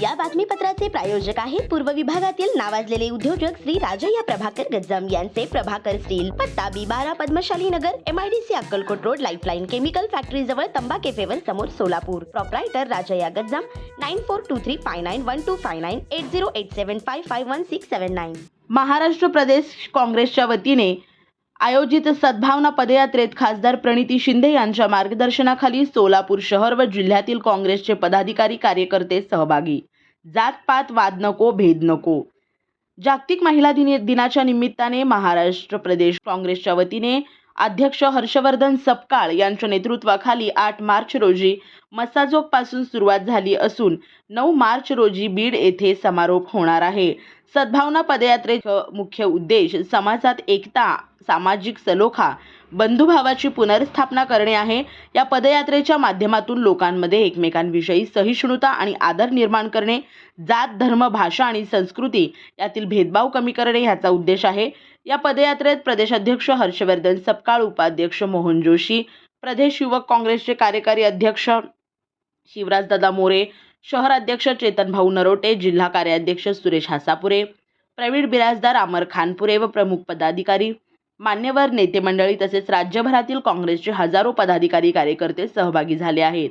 या बातमीपत्राचे प्रायोजक आहेत पूर्व विभागातील नावाजलेले उद्योजक श्री राजय्या प्रभाकर गज्जम यांचे प्रभाकर स्टील पत्ता बी बारा Padmashali Nagar MIDC Akkalkot road lifeline chemical factory जवळ तंबा केफेवर समोर Solapur. Proprietor Rajayya Gajjam nine four two three five nine one two five nine eight zero eight seven five five one six seven nine Maharashtra प्रदेश काँग्रेसच्या वतीने आयोजित सद्भावना पदयात्रेत खासदार प्रणिती शिंदे यांच्या मार्गदर्शनाखाली सोलापूर शहर व जिल्ह्यातील काँग्रेसचे पदाधिकारी कार्यकर्ते सहभागी. जातपात वाद नको भेद नको. जागतिक महिला दिनी दिनाच्या निमित्ताने महाराष्ट्र प्रदेश काँग्रेसच्या वतीने अध्यक्ष हर्षवर्धन सपकाळ यांच्या नेतृत्वाखाली आठ मार्च रोजी मसाजोगपासून सुरुवात झाली असून नऊ मार्च रोजी बीड येथे समारोप होणार आहे. सद्भावना पदयात्रेचा मुख्य उद्देश समाजात एकता सामाजिक सलोखा बंधुभावाची पुनर्स्थापना करणे आहे. या पदयात्रेच्या माध्यमातून लोकांमध्ये एकमेकांविषयी सहिष्णुता आणि आदर निर्माण करणे जात धर्म भाषा आणि संस्कृती यातील भेदभाव कमी करणे ह्याचा उद्देश आहे. या पदयात्रेत प्रदेशाध्यक्ष हर्षवर्धन सपकाळ उपाध्यक्ष मोहन जोशी प्रदेश युवक काँग्रेसचे कार्यकारी अध्यक्ष शिवराजदादा मोरे शहर अध्यक्ष चेतन भाऊ नरोटे जिल्हा कार्याध्यक्ष सुरेश हासापुरे प्रवीण बिराजदार अमर खानपुरे व प्रमुख पदाधिकारी मान्यवर नेते मंडळी तसेच राज्यभरातील काँग्रेसचे हजारो पदाधिकारी कार्यकर्ते सहभागी झाले आहेत.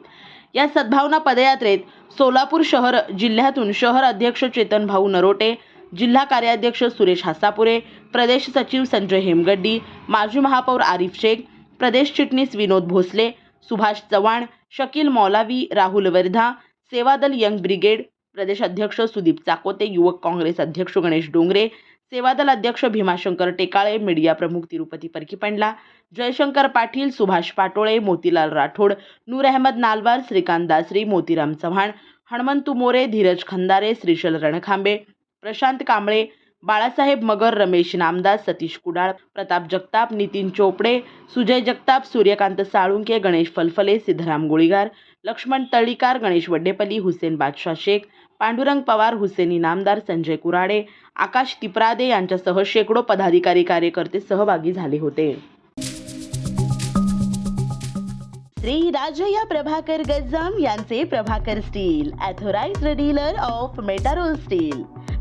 या सद्भावना पदयात्रेत सोलापूर शहर जिल्ह्यातून शहर अध्यक्ष चेतन भाऊ नरोटे जिल्हा कार्याध्यक्ष सुरेश हासापुरे प्रदेश सचिव संजय हेमगड्डी माजी महापौर आरिफ शेख प्रदेश चिटणीस विनोद भोसले सुभाष चव्हाण शकील मौलावी राहुल वर्धा सेवादल यंग ब्रिगेड प्रदेश अध्यक्ष सुदीप चाकोते युवक काँग्रेस अध्यक्ष गणेश डोंगरे सेवादल अध्यक्ष भीमाशंकर टेकाळे मीडिया प्रमुख तिरुपती परकीपंडला जयशंकर पाटील सुभाष पाटोळे मोतीलाल राठोड नूर अहमद नालवार श्रीकांत दासरी मोतीराम चव्हाण हणमंतू मोरे धीरज खंदारे श्रीशल रणखांबे प्रशांत कांबळे बाळासाहेब मगर रमेश नामदास सतीश कुडाळ प्रताप जगताप नितीन चोपडे सुजय जगताप सूर्यकांत साळुंके गणेश फलफले सिद्धराम गोळीगार लक्ष्मण तळीकार गणेश वड्डेपल्ली हुसेन बादशाह शेख पांडुरंग पवार हुसेनी नामदार संजय कुराडे आकाश तिपरादे यांच्यासह शेकडो पदाधिकारी कार्यकर्ते सहभागी झाले होते. श्री राजया प्रभाकर गज्जम यांचे Prabhakar steel authorised dealer of Metarol steel.